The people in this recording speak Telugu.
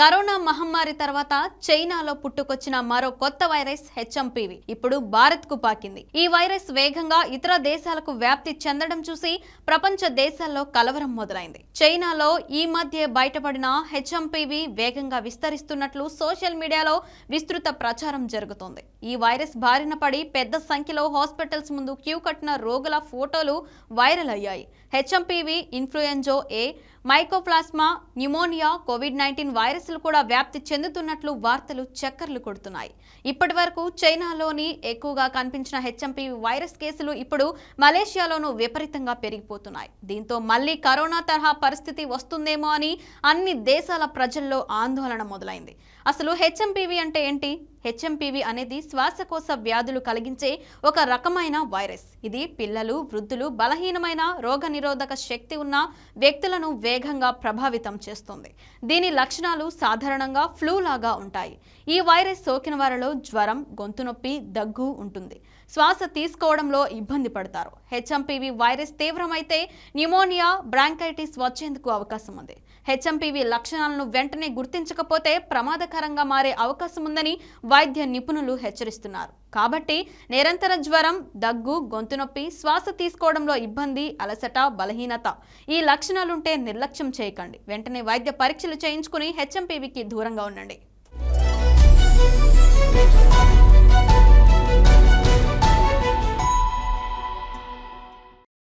కరోనా మహమ్మారి తర్వాత చైనాలో పుట్టుకొచ్చిన మరో కొత్త వైరస్ హెచ్ఎంపీవి. ఇప్పుడు భారత్కు పాకింది. ఈ వైరస్ వేగంగా ఇతర దేశాలకు వ్యాప్తి చెందడం చూసి ప్రపంచ దేశాల్లో కలవరం మొదలైంది. చైనాలో ఈ మధ్య బయటపడిన హెచ్ఎంపీవి వేగంగా విస్తరిస్తున్నట్లు సోషల్ మీడియాలో విస్తృత ప్రచారం జరుగుతోంది. ఈ వైరస్ బారిన పడి పెద్ద సంఖ్యలో హాస్పిటల్స్ ముందు క్యూ కట్టిన రోగుల ఫోటోలు వైరల్ అయ్యాయి. HMPV influenza A mycoplasma pneumonia covid nineteen వైరస్లు కూడా వ్యాప్తి చెందుతున్నట్లు వార్తలు చక్కర్లు కొడుతున్నాయి. ఇప్పటి వరకు చైనాలోని ఎక్కువగా కనిపించిన హెచ్ఎంపీవీ వైరస్ కేసులు ఇప్పుడు మలేషియాలోనూ విపరీతంగా పెరిగిపోతున్నాయి. దీంతో మళ్ళీ కరోనా తరహా పరిస్థితి వస్తుందేమో అని అన్ని దేశాల ప్రజల్లో ఆందోళన మొదలైంది. అసలు హెచ్ఎంపీవీ అంటే ఏంటి? హెచ్ఎంపివి అనేది శ్వాసకోశ వ్యాధులు కలిగించే ఒక రకమైన వైరస్. ఇది పిల్లలు వృద్ధులు బలహీనమైన రోగనిరోధక శక్తి ఉన్న వ్యక్తులను వేగంగా ప్రభావితం చేస్తుంది. దీని లక్షణాలు సాధారణంగా ఫ్లూ లాగా ఉంటాయి. ఈ వైరస్ సోకిన వారిలో జ్వరం గొంతు నొప్పి దగ్గు ఉంటుంది. శ్వాస తీసుకోవడంలో ఇబ్బంది పడతారు. హెచ్ఎంపివి వైరస్ తీవ్రమైతే న్యూమోనియా బ్రాంకైటిస్ వచ్చేందుకు అవకాశం ఉంది. హెచ్ఎంపివి లక్షణాలను వెంటనే గుర్తించకపోతే ప్రమాదకరంగా మారే అవకాశం ఉందని వైద్య నిపుణులు హెచ్చరిస్తున్నారు. కాబట్టి నిరంతర జ్వరం దగ్గు గొంతు నొప్పి శ్వాస తీసుకోవడంలో ఇబ్బంది అలసట బలహీనత ఈ లక్షణాలుంటే నిర్లక్ష్యం చేయకండి. వెంటనే వైద్య పరీక్షలు చేయించుకుని హెచ్ఎంపీవికి దూరంగా ఉండండి.